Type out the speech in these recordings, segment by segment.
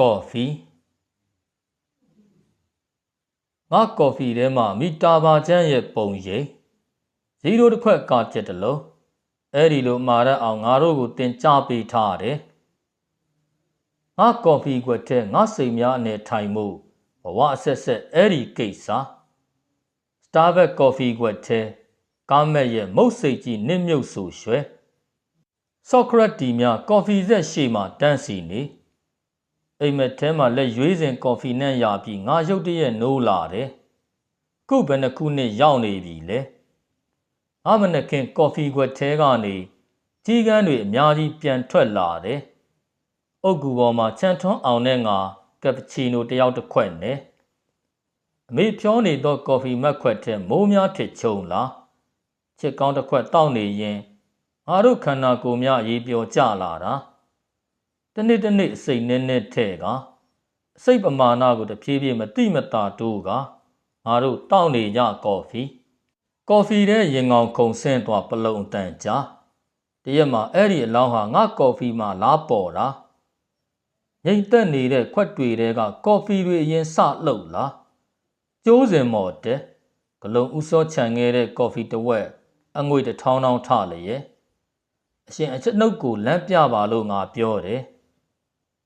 ကော်ဖီငါကော်ဖီထဲမှာမီတာဘာချမ်းရဲ့ပုံရိပ်ဇီရိုတစ်ခွက်ကာချက်တစ်လုံးအဲ့ဒီလိုမာရအောင်ငါတို့ကိုတင်ကြပေးထားတယ်ငါကော်ဖီကွက်ထဲငါစိတ်များအနေထိုင်မှုဘဝအဆက်ဆက်အဲ့ဒီကိစ္စ Starbucks ကော်ဖီကွက်ထဲကားမက်ရဲ့မုတ်စိတ်ကြီးနစ်မြုပ်ဆူရွှဲဆော့ကရက်တီများကော်ဖီဆက်ရှေ့မှာတန်းစီနေ အိမ်မက်ထဲမှာလက်ရွေးစဉ်ကော်ဖီနဲ့ရပြီးငါရုတ်တရက်နိုးလာတယ်ခုဘယ်နှခုနှစ်ရောက်နေပြီလဲအမနခင်ကော်ဖီကွက်ထဲကနေကြီးကန်းတွေအများကြီးပြန်ထွက်လာတယ်အုတ်ကူပေါ်မှာချန်ထွန်းအောင်နဲ့ငါကပချီနိုတယောက်တစ်ခွက်နဲ့အမေဖြောနေသောကော်ဖီမက်ခွက်ထဲမိုးများထစ်ချုံလာချစ်ကောင်းတစ်ခွက်တောက်နေရင်ငါတို့ခန္ဓာကိုယ်များရေပျော်ကြလာတာ တနေ့တနေ့အစိတ်နဲ့နဲ့ထဲကအစိတ်ပမာဏကိုတဖြည်းဖြည်းမတိမတာတိုးကငါတို့တောက်နေကြကော်ဖီကော်ဖီတဲ့ရင်ကောင်ခုန်ဆင်းသွားပလုံတန်ကြားတရက်မှာအဲ့ဒီအလောင်းဟာငါကော်ဖီမှာလားပေါ်တာငိမ့်သက်နေတဲ့ခွက်တွေတဲကကော်ဖီတွေအရင်စလှုပ်လာကျိုးစင်မော်တဲ့ဂလုံဥစောခြံခဲ့တဲ့ကော်ဖီတစ်ဝက်အငွေတစ်ထောင်းထောင်းထလျက်အရှင်အချက်နှုတ်ကိုလမ်းပြပါလို့ငါပြောတယ်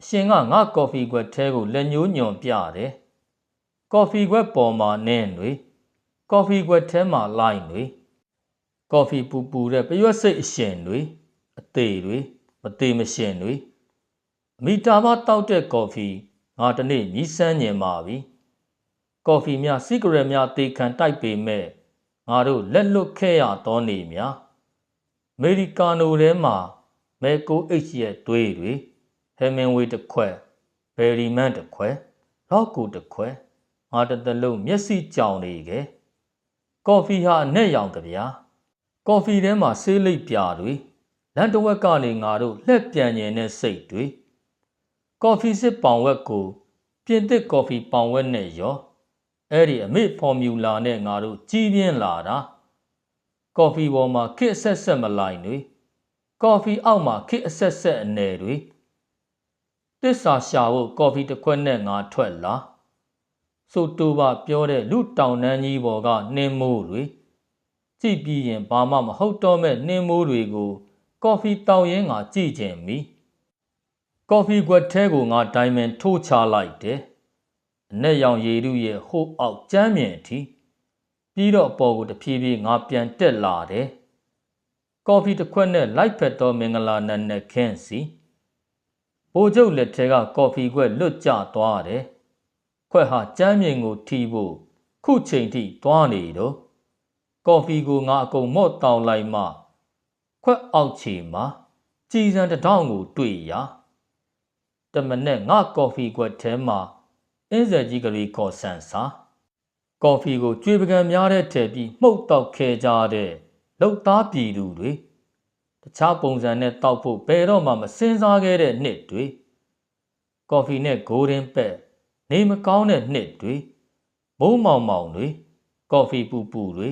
အရှင်ကငါကော်ဖီခွက်ထဲကိုလက်ညှိုးညွန်ပြတယ်ကော်ဖီခွက်ပေါ်မှာနင်းတွေကော်ဖီခွက်ထဲမှာလိုက်တွေကော်ဖီပူပူတဲ့ပရွက်စိတ်အရှင်တွေအသေးတွေမသေးမရှင်တွေအမီတာမတောက်တဲ့ကော်ဖီငါတနေ့မြည်စမ်းညင်ပါပြီကော်ဖီများစီဂရက်များတေခံတိုက်ပေမဲ့ငါတို့လက်လွတ်ခဲ့ရသောနေများအမေရိကာနိုထဲမှာမဲကိုအိတ်ရဲ့တွေးတွေ ဟယ်မင်ဝေးတစ်ခွက်ဘယ်ရီမန်တစ်ခွက်ရော့ကူတစ်ခွက်ငါတစ်သလုံးမျက်စိကြောင်နေခဲ့ကော်ဖီဟာအနဲ့ရောင်ကြဗျာကော်ဖီထဲမှာဆေးလိပ်ပြာတွေလန်တဝက်ကနေငါတို့လှက်ပြန်ညင်တဲ့စိတ်တွေကော်ဖီစစ်ပောင်ဝက်ကိုပြင်သစ်ကော်ဖီပောင်ဝက်နဲ့ရောအဲ့ဒီအမေဖော်မြူလာနဲ့ငါတို့ကြီးပြင်းလာတာကော်ဖီပေါ်မှာခစ်ဆက်ဆက်မလိုက်တွေကော်ဖီအောက်မှာခစ်အဆက်ဆက်အနေတွေ တစ္ဆာရှာဖို့ကော်ဖီတစ်ခွက်နဲ့ငါထွက်လာဆိုတူပါပြောတဲ့လူတောင်တန်းကြီးပေါ်ကနှင်းမိုးတွေကြည့်ပြီးရင်ဘာမှမဟုတ်တော့မဲ့နှင်းမိုးတွေကိုကော်ဖီတောက်ရင်းငါကြည့်ခြင်းမီကော်ဖီကွက်ထဲကိုငါဒိုင်မန်ထိုးချလိုက်တယ်အနက်ရောင်ရည်ရုရဲ့ဟိုးအောက်ကျမ်းမြင်အထိပြီးတော့အပေါ်ကိုတဖြည်းဖြည်းငါပြန်တက်လာတယ်ကော်ဖီတစ်ခွက်နဲ့လိုက်ဖက်သောမင်္ဂလာနန်းနဲ့ခင်းစီ ဘိုးကျုပ်လက်ထဲကကော်ဖီခွက်လွတ်ကျသွားတယ်ခွက်ဟာကျမ်းမြင်ကိုထီဖို့ခုချိန်ထိသွားနေတော့ကော်ဖီကိုငါအကုန်မော့တောင်းလိုက်မှခွက်အောက်ခြေမှာကြည်စံတထောင်ကိုတွေ့ရတမနဲ့ငါကော်ဖီခွက်ထဲမှာအင်းဆက်ကြီးကလေးခေါ်ဆန်စာကော်ဖီကိုကြွေပကံများတဲ့ထည့်ပြီးမှုတ်တောက်ခဲကြတဲ့လုံသားပြည်သူတွေ တခြားပုံစံနဲ့တောက်ဖို့ဘယ်တော့မှမစင်စားခဲ့တဲ့နှစ်တွေကော်ဖီနဲ့ဂိုးဒင်ပက်နေမကောင်းတဲ့နှစ်တွေမိုးမောင်မောင်တွေကော်ဖီပူပူတွေ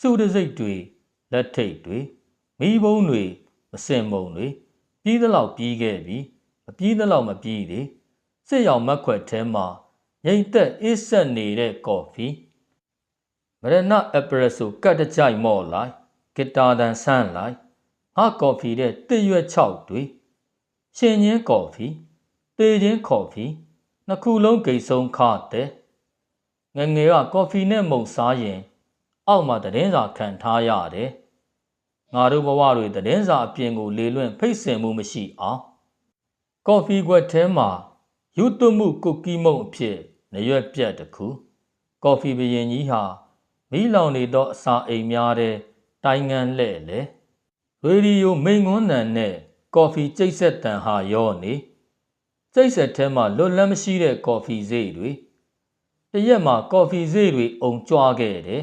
စုတစိတ်တွေလက်ထိတ်တွေမိဘုံတွေမစင်မုံတွေပြီးသလောက်ပြီးခဲ့ပြီမပြီးသလောက်မပြီးသေးစစ်ရောင်မက်ခွက်ထဲမှာငိမ့်သက်အေးဆက်နေတဲ့ကော်ဖီမရဏအပရက်ဆိုကတ်တကြိုက်မော့လိုက်ဂီတာတန်ဆန်းလိုက် ဟာကော်ဖီတဲ့တစ်ရွက်6တွေရှင်ချင်းကော်ဖီတေချင်းကော်ဖီနှစ်ခုလုံးဂိတ်ဆုံးခတဲ့ငငယ်ကကော်ဖီနဲ့မုံစားရင် အောက်မှာတည်င်းစာခံထားရတယ်ငါတို့ဘဝတွေတည်င်းစာအပြင်ကိုလေလွင့်ဖိတ်စင်မှုမရှိအောင်ကော်ဖီခွက်ထဲမှာယူသွမှုကုတ်ကီးမုံအဖြစ်နရွက်ပြက်တစ်ခုကော်ဖီဘရင်ကြီးဟာမီးလောင်နေသောအစာအိမ်များတဲ့တိုင်ငံလှဲ့လေ ရေဒီယိုမိန်ငွန်းတန်နဲ့ကော်ဖီကျိတ်ဆက်တန်ဟာရောနေကျိတ်ဆက်ထဲမှာလွတ်လန်းမရှိတဲ့ကော်ဖီဈေးတွေတရက်မှာကော်ဖီဈေးတွေအုံကြွားခဲ့တယ်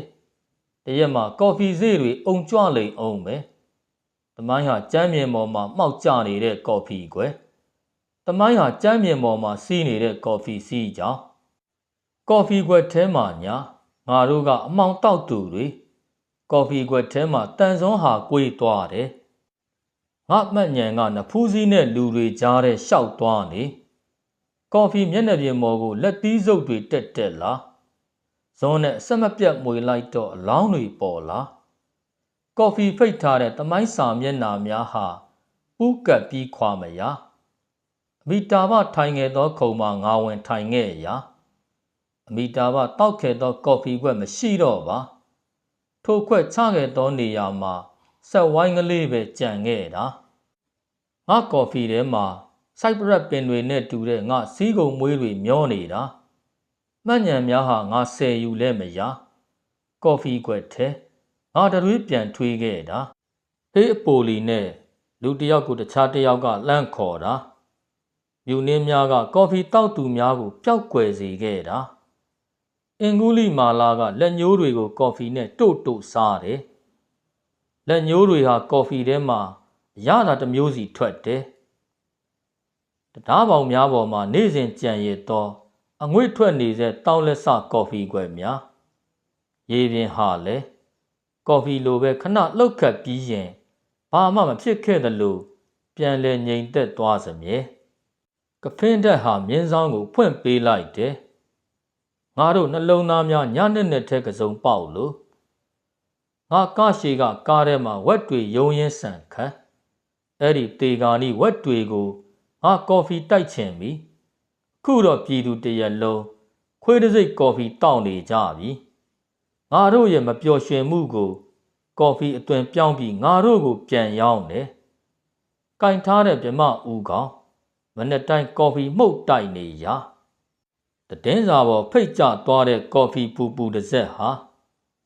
တရက်မှာကော်ဖီဈေးတွေအုံကြွလိမ်အောင်ပဲတမိုင်းဟာကျမ်းမြေပေါ်မှာမှောက်ကျနေတဲ့ကော်ဖီကွယ်တမိုင်းဟာကျမ်းမြေပေါ်မှာစီးနေတဲ့ကော်ဖီစီးကြောင်းကော်ဖီခွက်ထဲမှာညာငါတို့ကအမောင်တောက်သူတွေ ကော်ဖီခွက်ထဲမှာတန်စွန်းဟာကိုွေသွားတယ်ငါမှတ်ညံကနဖူးစည်းနဲ့လူတွေကြားတဲ့ရှောက်သွားနေကော်ဖီမျက်နှာပြင်မော်ကိုလက်သီးစုပ်တွေတက်တက်လာဇွန်းနဲ့အဆက်မပြတ်မွေလိုက်တော့အလောင်းတွေပေါ်လာကော်ဖီဖိတ်ထားတဲ့တမိုင်းစာမျက်နှာများဟာဥကပ်ပြီးခွာမရအမိတာဘထိုင်ခဲ့သောခုံမှာငါဝင်ထိုင်ခဲ့ရာအမိတာဘတောက်ခဲ့သောကော်ဖီခွက်မရှိတော့ပါ ထိုခွက်ချခဲ့သောနေရာမှာဆက်ဝိုင်းကလေးပဲကြံခဲ့တာငါကော်ဖီထဲမှာစိုက်ပရက်ပင်တွေနဲ့တူတဲ့ငါစီးကုံမွေးတွေမျောနေတာမှတ်ညံများဟာငါဆယ်ယူလဲမရကော်ဖီခွက်ထဲငါတရွေးပြန်ထွေးခဲ့တာအေးအပိုလီနဲ့လူတစ်ယောက်ကိုတခြားတစ်ယောက်ကလှမ်းခေါ်တာမြူနင်းများကကော်ဖီတောက်သူများကိုပျောက်ကွယ်စေခဲ့တာ အင်္ဂုလိမာလာကလက်ညှိုးတွေကိုကော်ဖီနဲ့တို့တို့စားတယ်လက်ညှိုးတွေဟာကော်ဖီထဲမှာရတာတစ်မျိုးစီထွက်တယ်တရားပေါင်များပေါ်မှာနေ့စဉ်ကြံရည်သောအငွေ့ထွက်နေတဲ့တောင်းလက်ဆကော်ဖီကွယ်များရေပြင်ဟာလည်းကော်ဖီလိုပဲခဏလှုပ်ခတ်ပြီးရင်ဘာမှမဖြစ်ခဲ့သလိုပြန်လဲငြိမ်သက်သွားစမြဲကဖင်းတက်ဟာမြင်းဆောင်ကိုဖွင့်ပေးလိုက်တယ် ငါတို့နှလုံးသားများညနဲ့နဲ့ထဲကစုံပေါက်လို့ငါကားရှိကကားထဲမှာဝက်တွေယုံရင်းဆန်ခတ်အဲ့ဒီတေဂာနီဝက်တွေကိုငါကော်ဖီတိုက်ချင်ပြီခုတော့ပြည်သူတရက်လုံးခွေးတစ်စိတ်ကော်ဖီတောက်နေကြပြီငါတို့ရဲ့မပျော်ရွှင်မှုကို ကော်ဖီအသွင်ပြောင်းပြီးငါတို့ကိုပြန်ရောင်းတယ်။ကင်ထားတဲ့မြမဦးကောင်မနေ့တိုင်းကော်ဖီမှုတ်တိုက်နေရ တည်င်းစာပေါ်ဖိတ်ကျသွားတဲ့ကော်ဖီပူပူတစ်စက်ဟာ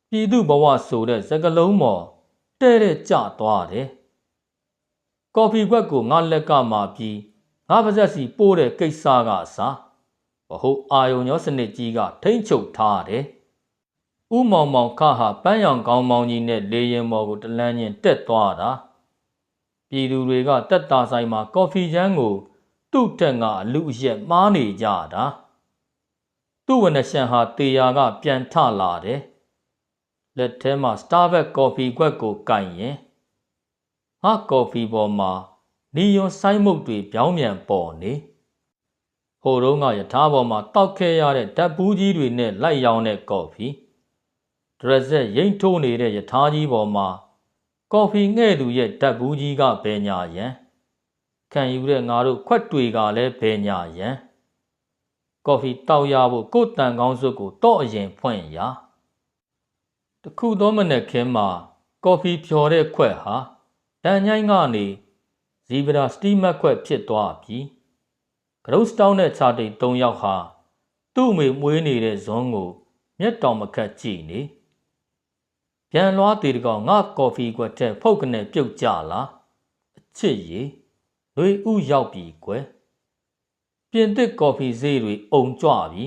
ပြည်သူဘဝဆိုတဲ့စကလုံးမော်တဲ့တဲ့ကျသွားတယ်။ကော်ဖီခွက်ကိုငါလက်ကမှပြီးငါပါဇက်စီပိုးတဲ့ကိစ္စကအစားဘဟုတ်အာယုံရောစနစ်ကြီးကထိမ့်ချုပ်ထားတယ်။ဥမောင်မောင်ခဟာပန်းရောင်ကောင်းမောင်ကြီးနဲ့လေရင်မော်ကိုတလန်းချင်းတက်သွားတာ။ပြည်သူတွေကတက်တာဆိုင်မှာကော်ဖီချမ်းကို သူ့တက်ကအလူအရက်မှားနေကြတာ။ သူ့ဝနရှန်ဟာတေယာကပြန်ထလာတယ်။လက်ထဲမှာ Starbucks ကော်ဖီခွက်ကိုကင်ရင်ဟာကော်ဖီပေါ်မှာနီယွန်ဆိုင်းမုတ်တွေပြောင်းပြန်ပေါ်နေဟိုတုန်းကယထာပေါ်မှာတောက်ခဲရတဲ့ဓာတ်ဘူးကြီးတွေနဲ့လိုက်ရောင်းတဲ့ကော်ဖီဒရက်ဆက်ရိမ့်ထိုးနေတဲ့ယထာကြီးပေါ်မှာကော်ဖီငှဲ့သူရဲ့ဓာတ်ဘူးကြီးကဘယ်ညာရန်ခံယူတဲ့ငါတို့ခွက်တွေကလည်းဘယ်ညာရန် ကော်ဖီတောက်ရဖို့ကိုယ်တန်ကောင်းစွပ်ကိုတော့အရင်ဖွင့်ရာတခုသောမနက်ခင်းမှာကော်ဖီဖြော်တဲ့ခွက်ဟာတန်ညိုင်းကနေဇီဘရာစတီမတ်ခွက်ဖြစ်သွားပြီးဂရုစတောင်းတဲ့ခြာတိတ်၃ယောက်ဟာသူ့အမေမွေးနေတဲ့ဇွန်းကို မျက်တောင်မခတ်ကြည့်နေပြန်လွားသေးတကောင်ငါကော်ဖီကွက်ထဲဖုတ်ကနေပြုတ်ကြလာအချစ်ရီလွေဥရောက်ပြီကွယ် ပြင်သစ်ကော်ဖီဈေးတွေအုံကြွပြီ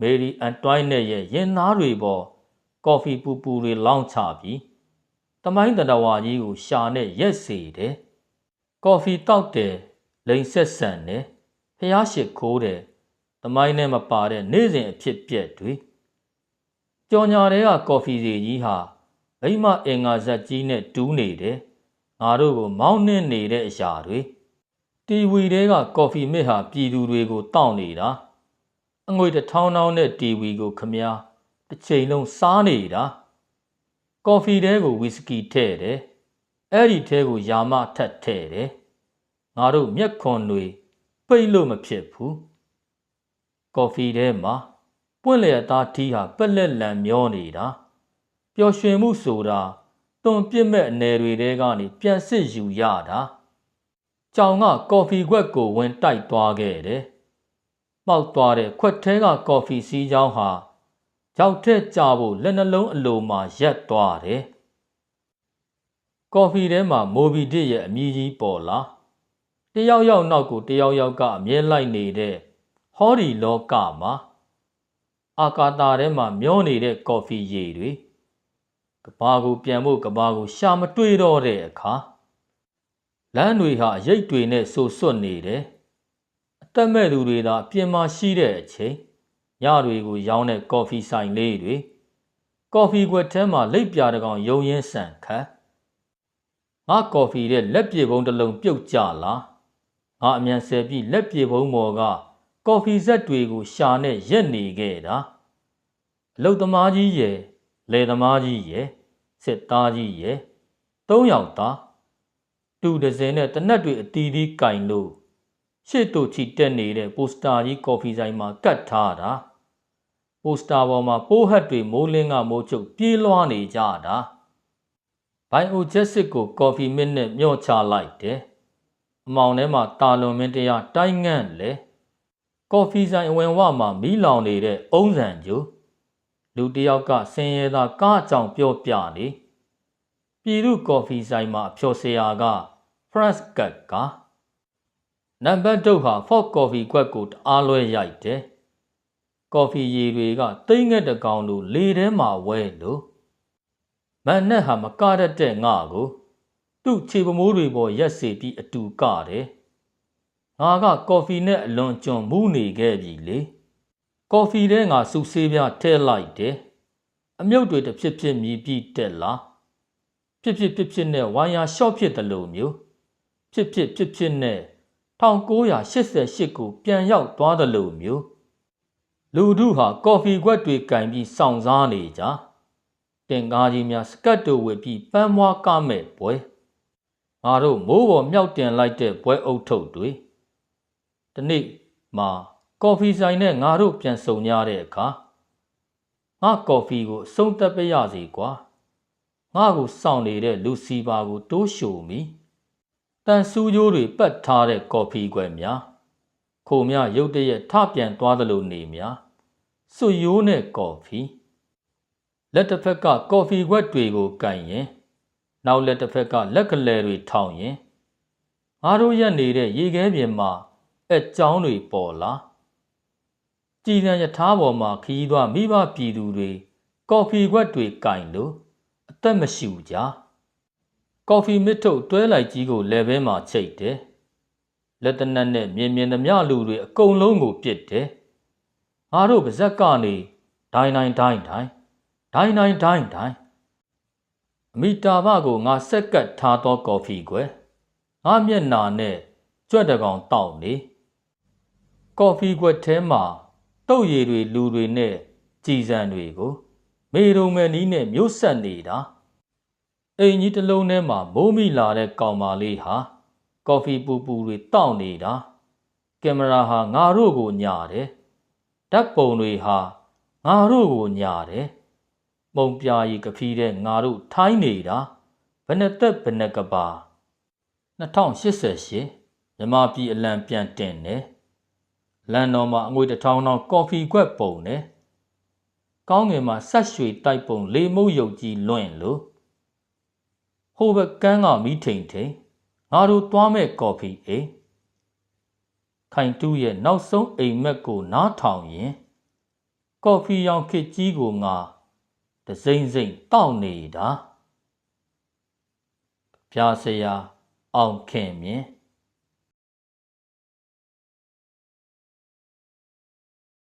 မေရီအန်တွိုင်းနဲ့ရဲ့ရင်သားတွေပေါ်ကော်ဖီပူပူတွေလောင်းချပြီတမိုင်းတတဝါကြီးကိုရှာနဲ့ရက်စေတယ်ကော်ဖီတောက်တယ်လိန်ဆက်ဆန်တယ်ဖျားရှိခိုးတယ်သမိုင်းနဲ့မပါတဲ့နေ့စဉ်အဖြစ်ပြက်တွေကြော်ညာတွေကကော်ဖီစီကြီးဟာမိမအင်္ဂါဇက်ကြီးနဲ့တူးနေတယ်ငါတို့ကိုမောင်းနှင်းနေတဲ့အရာတွေ တီဝီတွေကကော်ဖီမစ်ဟာပြည်သူတွေကိုတောင့်နေတာအငွေတထောင်းထောင်းနဲ့တီဝီကိုခမားတစ်ချိန်လုံးစားနေတာကော်ဖီတဲကိုဝီစကီထည့်တယ်အဲ့ဒီထဲကိုယာမထက်ထဲ့တယ်ငါတို့မျက်ခွန်တွေပိတ်လို့မဖြစ်ဘူးကော်ဖီထဲမှာပွင့်လျက်သားထီးဟာပက်လက်လန်မျောနေတာပျော်ရွှင်မှုဆိုတာတွန်ပြစ်မဲ့အနေတွေတဲကနေပြန်စစ်ယူရတာ ကြောင်ကကော်ဖီခွက်ကိုဝင်တိုက်သွားခဲ့တယ်မှောက်သွားတဲ့ခွက်ထဲကကော်ဖီစီးချောင်းဟာကြောက်ထက်ကြဖို့လက်နှလုံးအလိုမှာရက်သွားတယ်ကော်ဖီထဲမှာမိုဘီဒစ်ရဲ့အမည်ကြီးပေါ်လာတယောက်ယောက်နောက်ကိုတယောက်ယောက်ကအမြဲလိုက်နေတဲ့ဟောဒီလောကမှာအာကာတာထဲမှာမျောနေတဲ့ကော်ဖီရည်တွေကဘာကိုပြန်ဖို့ကဘာကိုရှာမတွေ့တော့တဲ့အခါ လမ်းတွေဟာရိတ်တွေနဲ့ဆူဆွတ်နေတယ်အသက်မဲ့သူတွေသာအပြင်မှာရှိတဲ့အချိန်ညတွေကိုရောင်းတဲ့ကော်ဖီဆိုင်လေးတွေကော်ဖီခွက်ထဲမှာလိပ်ပြာတကောင်ယုံရင်းဆန်ခတ်ငါကော်ဖီတဲ့လက်ပြေပုံးတစ်လုံးပြုတ်ကျလာငါအမြန်ဆယ်ပြီးလက်ပြေပုံးမော်ကကော်ဖီဇက်တွေကိုရှာနဲ့ရက်နေခဲ့တာအလုတ်သမားကြီးရဲ့လယ်သမားကြီးရဲ့စစ်သားကြီးရဲ့သုံးယောက်သား တူဒဇင်နဲ့တနက်တွေအတီးတီးကင်လို့ရှေ့တို့ချီတက်နေတဲ့ပိုစတာကြီးကော်ဖီဆိုင်မှာကတ်ထားတာပိုစတာပေါ်မှာပိုးဟတ်တွေမိုးလင်းကမိုးချုပ်ပြေးလွှားနေကြတာဘိုင်အိုဂျက်စစ်ကိုကော်ဖီမစ်နဲ့မျော့ချလိုက်တယ်အမောင်ထဲမှာတာလွန်မင်းတရားတိုင်းငန့်လေကော်ဖီဆိုင်အဝင်ဝမှာမီးလောင်နေတဲ့အုံးဆန်ကျိုးလူတစ်ယောက်ကဆင်းရဲသားကားအကြောင်ပြောပြနေပြည်သူကော်ဖီဆိုင်မှာအဖျော်ဆရာက France ကတ်ကနံပါတ်တုတ်ဟာ Ford Coffee ကွက်ကိုတအားလွဲရိုက်တယ်ကော်ဖီရည်တွေကတိမ့်ငက်တကောင်လိုလေထဲမှာဝဲလို့မန်နဲ့ဟာမကရတဲ့ငါကို သူ့ခြေပမိုးတွေပေါ်ရက်စေပြီးအတူကတယ်ငါကကော်ဖီနဲ့အလွန်ကျွံမူးနေခဲ့ပြီလေကော်ဖီထဲငါစူဆေးပြထဲလိုက်တယ်အမြုပ်တွေတစ်ဖြစ်ဖြစ်မြည်ပြီးတက်လာဖြစ်ဖြစ်ဖြစ်ဖြစ်နဲ့ဝိုင်းယာရှော့ဖြစ်တယ်လို့မျိုး ဖြစ်ဖြစ်ဖြစ်ဖြစ်နဲ့1988ကိုပြန်ရောက်သွားတယ်လို့မျိုးလူတို့ဟာကော်ဖီခွက်တွေကင်ပြီးစောင့်စားနေကြတင်ကားကြီးများစကတ်တိုဝစ်ပြီးပန်းမွားကမဲ့ပွဲငါတို့မိုးပေါ်မြောက်တင်လိုက်တဲ့ပွဲအုပ်ထုပ်တွေဒီနေ့မှာကော်ဖီဆိုင်နဲ့ငါတို့ပြန်ဆုံကြတဲ့အခါငါကော်ဖီကိုအဆုံးသက်ပရစီကွာငါ့ကိုစောင့်နေတဲ့လူစီပါကိုတိုးရှိုမိတ န်ဆူးကြိုးတွေပတ်ထားတဲ့ကော်ဖီကွယ်များခိုမြရုတ်တရက်ထပြန်သွားသလိုနေများစွရိုးနဲ့ကော်ဖီလက်တစ်ဖက်ကကော်ဖီခွက်တွေကိုကန်ရင်နောက်လက်တစ်ဖက်ကလက်ကလေးတွေထောင်ရင်ငါတို့ရက်နေတဲ့ရေခဲပြင်မှာအကြောင်းတွေပေါ်လာကြည်စံရထားပေါ်မှာခီးသွားမိဘပြည်သူတွေကော်ဖီခွက်တွေကင်လို့အသက်မရှူကြ ကော်ဖီမစ်ထုတ်တွဲလိုက်ကြီးကိုလက်ဘဲမှာချိတ်တယ်လက်တနက်နဲ့မြင်မြင်သမျှလူတွေအကုန်လုံးကိုပြစ်တယ်ငါတို့ပါဇက်ကနေဒိုင်းဒိုင်းဒိုင်းဒိုင်းဒိုင်းဒိုင်းဒိုင်းဒိုင်းအမိတာဘကိုငါဆက်ကတ်ထားသောကော်ဖီကွယ်ငါမျက်နာနဲ့ကြွက်တကောင်တောက်နေကော်ဖီကွက်ထဲမှာတုတ်ရည်တွေလူတွေနဲ့ကြည်စံတွေကို မေရုံမယ်နီးနဲ့မြို့ဆက်နေတာ အိမ်ကြီးတစ်လုံးထဲမှာမိုးမိလာတဲ့ကောင်မလေးဟာကော်ဖီပူပူတွေတောက်နေတာကင်မရာဟာငါတို့ကိုညာတယ်ဓာတ်ပုံတွေဟာငါတို့ကိုညာတယ်ပုံပြာရီကဖီးတဲ့ငါတို့ထိုင်းနေတာဘယ်နဲ့သက်ဘယ်နဲ့ကပါ2088မြမပြည်အလံပြန်တင်တယ်လန်တော်မှာအငွေတထောင်ထောင်ကော်ဖီခွက်ပုံတယ်ကောင်းငင်မှာဆက်ရွှေတိုက်ပုံ လေးမုတ်ရုပ်ကြီးလွင့်လို့ ဟိုဘက်ကန်းကမိထိန်ထိန်ငါတို့သွားမဲ့ကော်ဖီအိမ်ခိုင်တူးရဲ့နောက်ဆုံးအိမ်မက်ကိုနားထောင်ရင်ကော်ဖီရောင်ခစ်ကြီးကိုငါတစိမ့်စိမ့်တောက်နေတာပြာစရာအောင်ခင်မြင်